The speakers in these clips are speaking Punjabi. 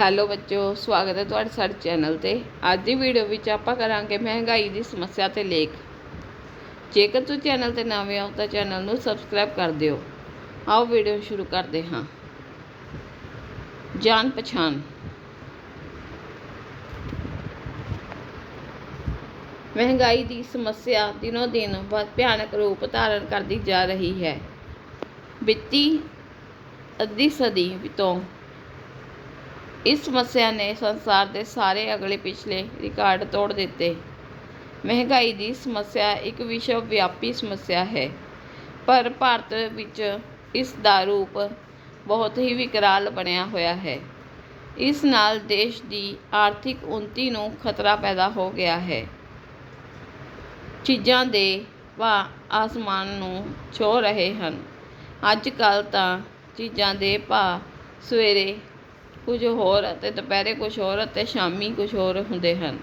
ਹੈਲੋ ਬੱਚੋ, ਸਵਾਗਤ ਹੈ ਤੁਹਾਡੇ ਸਾਡੇ ਚੈਨਲ ਤੇ। ਅੱਜ ਦੀ ਵੀਡੀਓ ਵਿੱਚ ਆਪਾਂ ਕਰਾਂਗੇ ਮਹਿੰਗਾਈ ਦੀ ਸਮੱਸਿਆ ਤੇ ਲੇਖ। ਜੇਕਰ ਤੁਸੀਂ ਚੈਨਲ ਤੇ ਨਵੇਂ ਹੋ ਤਾਂ ਚੈਨਲ ਨੂੰ ਸਬਸਕ੍ਰਾਈਬ ਕਰ ਦਿਓ। ਆਓ ਵੀਡੀਓ ਸ਼ੁਰੂ ਕਰਦੇ ਹਾਂ। ਜਾਣ ਪਛਾਣ। ਮਹਿੰਗਾਈ ਦੀ ਸਮੱਸਿਆ ਦਿਨੋ ਦਿਨ ਬਹੁਤ ਭਿਆਨਕ ਰੂਪ ਧਾਰਨ ਕਰਦੀ ਜਾ ਰਹੀ ਹੈ। ਵਿੱਤੀ ਅੱਧੀ ਸਦੀ ਤੋਂ ਇਸ ਸਮੱਸਿਆ ਨੇ ਸੰਸਾਰ ਦੇ ਸਾਰੇ ਅਗਲੇ ਪਿਛਲੇ ਰਿਕਾਰਡ ਤੋੜ ਦਿੱਤੇ। ਮਹਿੰਗਾਈ ਦੀ ਸਮੱਸਿਆ ਇੱਕ ਵਿਸ਼ਵ ਵਿਆਪੀ ਸਮੱਸਿਆ ਹੈ। ਪਰ ਭਾਰਤ ਵਿੱਚ ਇਸ ਦਾ ਰੂਪ ਬਹੁਤ ਹੀ ਵਿਕਰਾਲ ਬਣਿਆ ਹੋਇਆ ਹੈ। ਇਸ ਨਾਲ ਦੇਸ਼ ਦੀ ਆਰਥਿਕ ਉન્નਤੀ ਨੂੰ ਖਤਰਾ ਪੈਦਾ ਹੋ ਗਿਆ ਹੈ। ਚੀਜ਼ਾਂ ਦੇ ਭਾਅ ਆਸਮਾਨ ਨੂੰ ਛੂਹ ਰਹੇ ਹਨ। ਅੱਜ ਕੱਲ੍ਹ ਤਾਂ ਚੀਜ਼ਾਂ ਦੇ ਭਾਅ ਸਵੇਰੇ ਕੁਝ ਹੋਰ ਅਤੇ ਦੁਪਹਿਰੇ ਕੁਝ ਹੋਰ ਅਤੇ ਸ਼ਾਮੀ ਕੁਝ ਹੋਰ ਹੁੰਦੇ ਹਨ।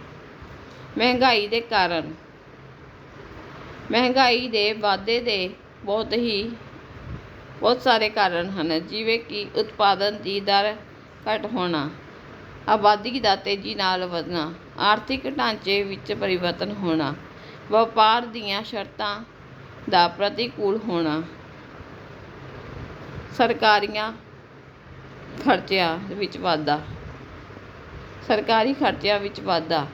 ਮਹਿੰਗਾਈ ਦੇ ਕਾਰਨ। ਮਹਿੰਗਾਈ ਦੇ ਵਾਧੇ ਦੇ ਬਹੁਤ ਹੀ, ਬਹੁਤ ਸਾਰੇ ਕਾਰਨ ਹਨ, ਜਿਵੇਂ ਕਿ ਉਤਪਾਦਨ ਦੀ ਦਰ ਘੱਟ ਹੋਣਾ, ਆਬਾਦੀ ਦਾ ਤੇਜ਼ੀ ਨਾਲ ਵਧਣਾ, ਆਰਥਿਕ ਢਾਂਚੇ ਵਿੱਚ ਪਰਿਵਰਤਨ ਹੋਣਾ, ਵਪਾਰ ਦੀਆਂ ਸ਼ਰਤਾਂ ਦਾ ਪ੍ਰਤੀਕੂਲ ਹੋਣਾ, ਸਰਕਾਰੀਆਂ ਖਰਚਿਆਂ ਵਿੱਚ ਵਾਧਾ। ਸਰਕਾਰੀ ਖਰਚਿਆਂ ਵਿੱਚ ਵਾਧਾ।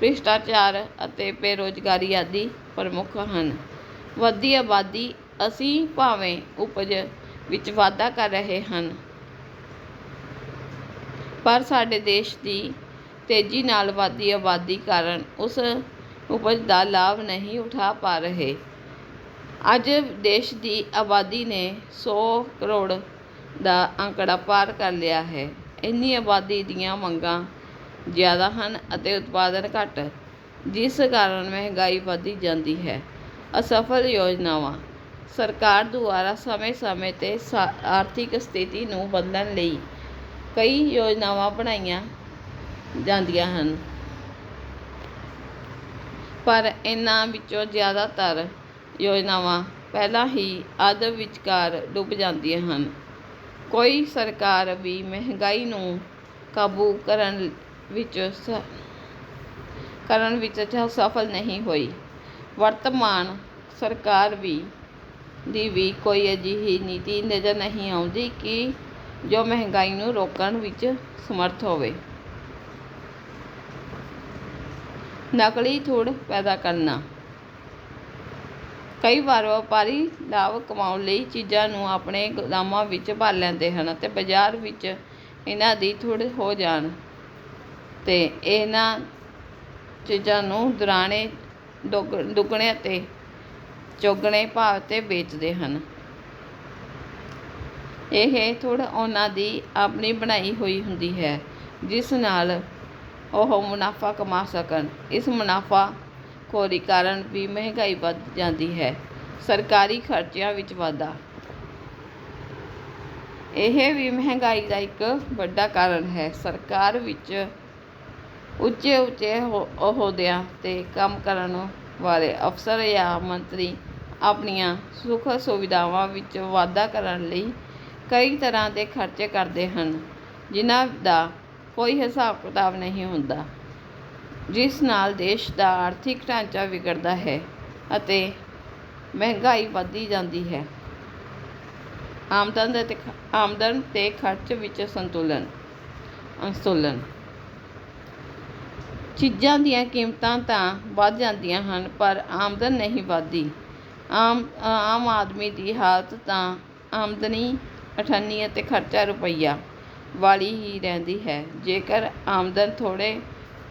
ਭ੍ਰਿਸ਼ਟਾਚਾਰ ਅਤੇ ਬੇਰੁਜ਼ਗਾਰੀ ਆਦਿ ਪ੍ਰਮੁੱਖ ਹਨ। ਵੱਧਦੀ ਆਬਾਦੀ ਅਸੀਂ ਭਾਵੇਂ ਉਪਜ ਵਿੱਚ ਵਾਧਾ ਕਰ ਰਹੇ ਹਨ, ਪਰ ਸਾਡੇ ਦੇਸ਼ ਦੀ ਤੇਜ਼ੀ ਨਾਲ ਵੱਧਦੀ ਆਬਾਦੀ ਕਾਰਨ ਉਸ ਉਪਜ ਦਾ ਲਾਭ ਨਹੀਂ ਉਠਾ ਪਾ ਰਹੇ। ਅੱਜ ਦੇਸ਼ ਦੀ ਆਬਾਦੀ ਨੇ 100 ਕਰੋੜ ਦਾ ਅੰਕੜਾ ਪਾਰ ਕਰ ਲਿਆ ਹੈ। ਇੰਨੀ ਆਬਾਦੀ ਦੀਆਂ ਮੰਗਾਂ ਜ਼ਿਆਦਾ ਹਨ ਅਤੇ ਉਤਪਾਦਨ ਘੱਟ ਜਿਸ ਕਾਰਨ ਮਹਿੰਗਾਈ ਵਧਦੀ ਜਾਂਦੀ ਹੈ। ਅਸਫਲ ਯੋਜਨਾਵਾਂ। ਸਰਕਾਰ ਦੁਆਰਾ ਸਮੇਂ-ਸਮੇਂ ਤੇ ਸਾ, ਆਰਥਿਕ ਸਥਿਤੀ ਨੂੰ ਬਦਲਣ ਲਈ ਕਈ ਯੋਜਨਾਵਾਂ ਬਣਾਈਆਂ ਜਾਂਦੀਆਂ ਹਨ। ਪਰ ਇਹਨਾਂ ਵਿੱਚੋਂ ਜ਼ਿਆਦਾਤਰ ਯੋਜਨਾਵਾਂ ਪਹਿਲਾਂ ਹੀ ਅੱਧ ਵਿਚਕਾਰ ਡੁੱਬ ਜਾਂਦੀਆਂ ਹਨ। ਕੋਈ ਸਰਕਾਰ ਵੀ ਮਹਿੰਗਾਈ ਨੂੰ ਕਾਬੂ ਕਰਨ ਵਿੱਚ ਸ, ਕਰਨ ਵਿੱਚ ਸਫਲ ਨਹੀਂ ਹੋਈ। ਵਰਤਮਾਨ ਸਰਕਾਰ ਵੀ, ਦੀ ਵੀ ਕੋਈ ਅਜਿਹੀ ਨੀਤੀ ਨਜ਼ਰ ਨਹੀਂ ਆਉਂਦੀ ਕਿ ਜੋ ਮਹਿੰਗਾਈ ਨੂੰ ਰੋਕਣ ਵਿੱਚ ਸਮਰੱਥ ਹੋਵੇ। ਨਕਲੀ ਥੁੜ ਪੈਦਾ ਕਰਨਾ। ਕਈ ਵਾਰ ਵਪਾਰੀ ਲਾਭ ਕਮਾਉਣ ਲਈ ਚੀਜ਼ਾਂ ਨੂੰ ਆਪਣੇ ਗੋਦਾਮਾਂ ਵਿੱਚ ਭਰ ਲੈਂਦੇ ਹਨ ਅਤੇ ਬਾਜ਼ਾਰ ਵਿੱਚ ਇਹਨਾਂ ਦੀ ਥੁੜ ਹੋ ਜਾਣ ਤੇ ਇਹਨਾਂ ਚੀਜ਼ਾਂ ਨੂੰ ਦੁਰਾਣੇ ਦੁੱਗ ਦੁੱਗਣੇ ਅਤੇ ਚੌਗਣੇ ਭਾਅ ਤੇ ਵੇਚਦੇ ਹਨ। ਇਹ ਥੁੜ ਉਹਨਾਂ ਦੀ ਆਪਣੀ ਬਣਾਈ ਹੋਈ ਹੁੰਦੀ ਹੈ, ਜਿਸ ਨਾਲ ਉਹ ਮੁਨਾਫਾ ਕਮਾ ਸਕਣ। ਇਸ ਮੁਨਾਫਾ ਖੋਰੀ ਕਾਰਨ ਵੀ ਮਹਿੰਗਾਈ ਵੱਧ ਜਾਂਦੀ ਹੈ। ਸਰਕਾਰੀ ਖਰਚਿਆਂ ਵਿੱਚ ਵਾਧਾ। ਇਹ ਵੀ ਮਹਿੰਗਾਈ ਦਾ ਇੱਕ ਵੱਡਾ ਕਾਰਨ ਹੈ। ਸਰਕਾਰ ਵਿੱਚ ਉੱਚੇ ਉੱਚੇ ਅਹੁਦਿਆਂ ਤੇ ਕੰਮ ਕਰਨ ਵਾਲੇ ਅਫਸਰ ਜਾਂ ਮੰਤਰੀ ਆਪਣੀਆਂ ਸੁੱਖ ਸੁਵਿਧਾਵਾਂ ਵਿੱਚ ਵਾਧਾ ਕਰਨ ਲਈ ਕਈ ਤਰ੍ਹਾਂ ਦੇ ਖਰਚੇ ਕਰਦੇ ਹਨ, ਜਿਨ੍ਹਾਂ ਦਾ ਕੋਈ ਹਿਸਾਬ ਕਿਤਾਬ ਨਹੀਂ ਹੁੰਦਾ। ਜਿਸ ਨਾਲ ਦੇਸ਼ ਦਾ ਆਰਥਿਕ ਢਾਂਚਾ ਵਿਗੜਦਾ ਹੈ ਅਤੇ ਮਹਿੰਗਾਈ ਵਧਦੀ ਜਾਂਦੀ ਹੈ। ਆਮਦਨ ਅਤੇ ਆਮਦਨ ਅਤੇ ਖਰਚ ਵਿੱਚ ਸੰਤੁਲਨ ਅਸੰਤੁਲਨ ਚੀਜ਼ਾਂ ਦੀਆਂ ਕੀਮਤਾਂ ਤਾਂ ਵੱਧ ਜਾਂਦੀਆਂ ਹਨ, ਪਰ ਆਮਦਨ ਨਹੀਂ ਵੱਧਦੀ। ਆਮ ਆਮ ਆਦਮੀ ਦੀ ਹਾਲਤ ਤਾਂ ਆਮਦਨੀ, ਅਠੱਨੀ ਅਤੇ ਖਰਚਾ ਰੁਪਈਆ ਵਾਲੀ ਹੀ ਰਹਿੰਦੀ ਹੈ। ਜੇਕਰ ਆਮਦਨ ਥੋੜ੍ਹੇ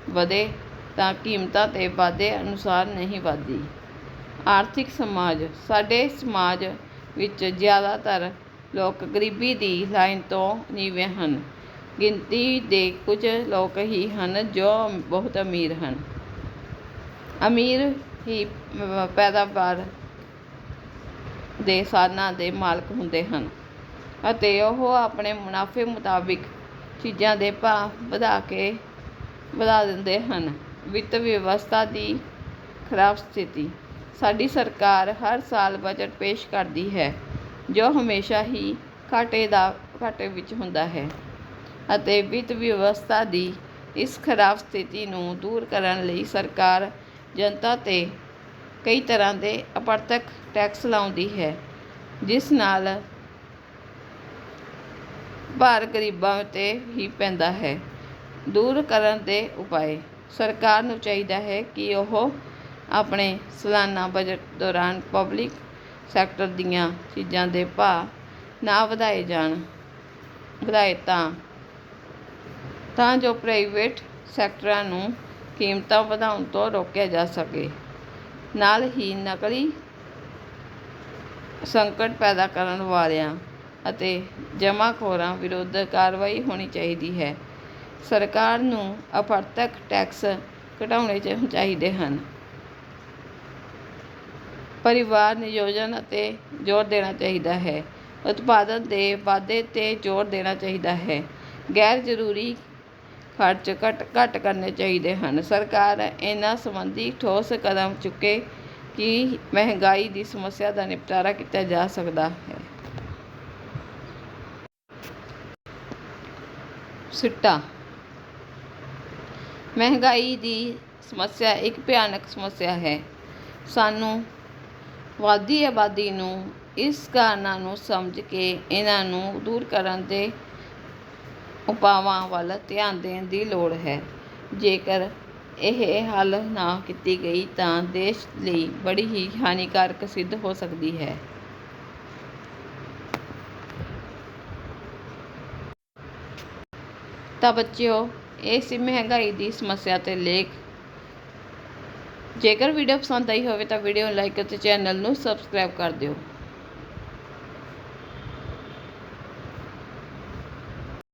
ਵਧੇ ਤਾਂ ਕੀਮਤਾਂ ਤੇ ਵਾਧੇ ਅਨੁਸਾਰ ਨਹੀਂ ਵਧਦੀ। ਆਰਥਿਕ ਸਮਾਜ, ਸਾਡੇ ਸਮਾਜ ਵਿੱਚ ਜ਼ਿਆਦਾਤਰ ਲੋਕ ਗਰੀਬੀ ਦੀ ਲਾਈਨ ਤੋਂ ਨੀਵੇਂ ਹਨ। ਗਿਣਤੀ ਦੇ ਕੁਝ ਲੋਕ ਹੀ ਹਨ ਜੋ ਬਹੁਤ ਅਮੀਰ ਹਨ। ਅਮੀਰ ਹੀ ਪੈਦਾਵਾਰ ਦੇ ਸਾਧਨਾਂ ਦੇ ਮਾਲਕ ਹੁੰਦੇ ਹਨ ਅਤੇ ਉਹ ਆਪਣੇ ਮੁਨਾਫੇ ਮੁਤਾਬਿਕ ਚੀਜ਼ਾਂ ਦੇ ਭਾਅ ਵਧਾ ਕੇ ਵਧਾ ਦਿੰਦੇ ਹਨ। ਵਿੱਤ ਵਿਵਸਥਾ ਦੀ ਖਰਾਬ ਸਥਿਤੀ। ਸਾਡੀ ਸਰਕਾਰ ਹਰ ਸਾਲ ਬਜਟ ਪੇਸ਼ ਕਰਦੀ ਹੈ, ਜੋ ਹਮੇਸ਼ਾ ਹੀ ਘਾਟੇ ਦਾ, ਘਾਟੇ ਵਿੱਚ ਹੁੰਦਾ ਹੈ ਅਤੇ ਵਿੱਤ ਵਿਵਸਥਾ ਦੀ ਇਸ ਖਰਾਬ ਸਥਿਤੀ ਨੂੰ ਦੂਰ ਕਰਨ ਲਈ ਸਰਕਾਰ ਜਨਤਾ 'ਤੇ ਕਈ ਤਰ੍ਹਾਂ ਦੇ ਅਪਰਤਕ ਟੈਕਸ ਲਾਉਂਦੀ ਹੈ, ਜਿਸ ਨਾਲ ਭਾਰ ਗਰੀਬਾਂ 'ਤੇ ਹੀ ਪੈਂਦਾ ਹੈ। ਦੂਰ ਕਰਨ ਦੇ ਉਪਾਅ ਸਰਕਾਰ ਨੂੰ ਚਾਹੀਦਾ ਹੈ ਕਿ ਉਹ ਆਪਣੇ ਸਾਲਾਨਾ ਬਜਟ ਦੌਰਾਨ ਪਬਲਿਕ ਸੈਕਟਰ ਦੀਆਂ ਚੀਜ਼ਾਂ ਦੇ ਭਾਅ ਨਾ ਵਧਾਏ ਜਾਣ। ਵਧਾਏ ਤਾਂ ਤਾਂ ਜੋ ਪ੍ਰਾਈਵੇਟ ਸੈਕਟਰਾਂ ਨੂੰ ਕੀਮਤਾਂ ਵਧਾਉਣ ਤੋਂ ਰੋਕਿਆ ਜਾ ਸਕੇ। ਨਾਲ ਹੀ ਨਕਲੀ ਸੰਕਟ ਪੈਦਾ ਕਰਨ ਵਾਲਿਆਂ ਅਤੇ ਜਮ੍ਹਾਖੋਰਾਂ ਵਿਰੁੱਧ ਕਾਰਵਾਈ ਹੋਣੀ ਚਾਹੀਦੀ ਹੈ। ਸਰਕਾਰ ਨੂੰ ਅਪਰਤਕ ਟੈਕਸ ਘਟਾਉਣੇ ਚਾਹੀਦੇ ਹਨ। ਪਰਿਵਾਰ ਨਿਯੋਜਨ ਅਤੇ ਜ਼ੋਰ ਦੇਣਾ ਚਾਹੀਦਾ ਹੈ। ਉਤਪਾਦਨ ਦੇ ਵਾਧੇ 'ਤੇ ਜ਼ੋਰ ਦੇਣਾ ਚਾਹੀਦਾ ਹੈ। ਗੈਰ ਜ਼ਰੂਰੀ ਖਰਚ ਘੱਟ ਘੱਟ ਕਰਨੇ ਚਾਹੀਦੇ ਹਨ। ਸਰਕਾਰ ਇਹਨਾਂ ਸੰਬੰਧੀ ਠੋਸ ਕਦਮ ਚੁੱਕੇ ਕਿ ਮਹਿੰਗਾਈ ਦੀ ਸਮੱਸਿਆ ਦਾ ਨਿਪਟਾਰਾ ਕੀਤਾ ਜਾ ਸਕਦਾ ਹੈ। ਸਿੱਟਾ ਮਹਿੰਗਾਈ ਦੀ ਸਮੱਸਿਆ ਇੱਕ ਭਿਆਨਕ ਸਮੱਸਿਆ ਹੈ। ਸਾਨੂੰ ਵਧਦੀ ਆਬਾਦੀ ਨੂੰ ਇਸ ਕਾਰਨਾਂ ਨੂੰ ਸਮਝ ਕੇ ਇਹਨਾਂ ਨੂੰ ਦੂਰ ਕਰਨ ਦੇ ਉਪਾਵਾਂ ਵੱਲ ਧਿਆਨ ਦੇਣ ਦੀ ਲੋੜ ਹੈ। ਜੇਕਰ ਇਹ ਹੱਲ ਨਾ ਕੀਤੀ ਗਈ ਤਾਂ ਦੇਸ਼ ਲਈ ਬੜੀ ਹੀ ਹਾਨੀਕਾਰਕ ਸਿੱਧ ਹੋ ਸਕਦੀ ਹੈ। ਤਾਂ ਬੱਚਿਓ ਇਹ ਸੀ ਮਹਿੰਗਾਈ ਦੀ ਸਮੱਸਿਆ ਤੇ ਲੇਖ। ਜੇਕਰ ਵੀਡੀਓ ਪਸੰਦ ਆਈ ਹੋਵੇ ਤਾਂ ਵੀਡੀਓ ਨੂੰ ਲਾਈਕ ਅਤੇ ਚੈਨਲ ਨੂੰ ਸਬਸਕ੍ਰਾਈਬ ਕਰ ਦਿਓ।